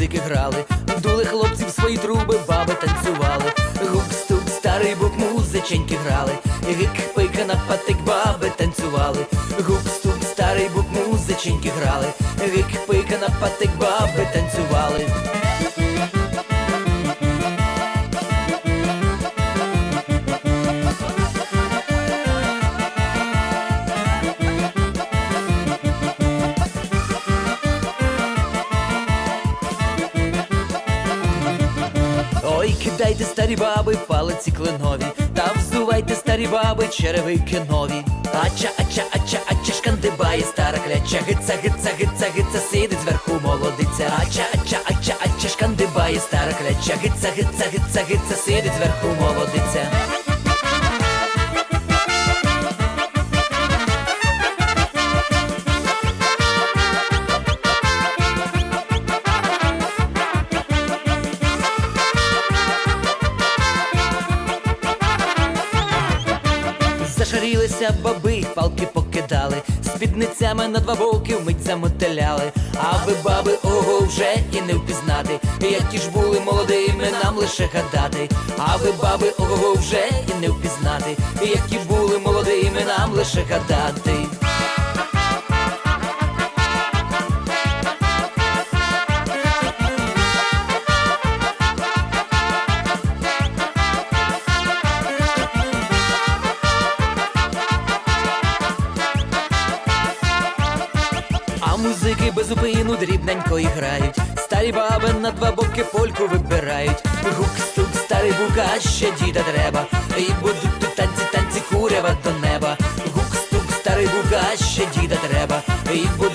музики грали, дули хлопців свої труби, баби танцювали. Гук-стук, старий бук, музиченьки грали. Гик, пика на патик, баби танцювали. Гук-стук, старий бук, музиченьки грали. Гик, пика на патик, баби танцювали. Ой, кидайте старі баби, палиці кленові, та взувайте старі баби, черевики нові. Ача, ача, ача, ача, шкандибає стара кляча, гиця, гиця, гиця, гиця, сидить зверху молодиця. Ача, ача, ача, ача, шкандибає стара кляча, гиця, гиця, гиця, гиця, сидить зверху молодиця. Зашарілися баби, палки покидали, спідницями на два боки вмить замотиляли. А ви баби, ого, вже і не впізнати. Які ж були молодими, нам лише гадати. А ви баби, ого, вже і не впізнати. Які були молодими, нам лише гадати. Музики без зупину дрібненько іграють. Старі баби на два боки польку вибирають. Гук-стук, старий бука, ще діда треба. І будуть тут танці, танці курява до неба. Гук-стук, старий бука, ще діда треба. І будуть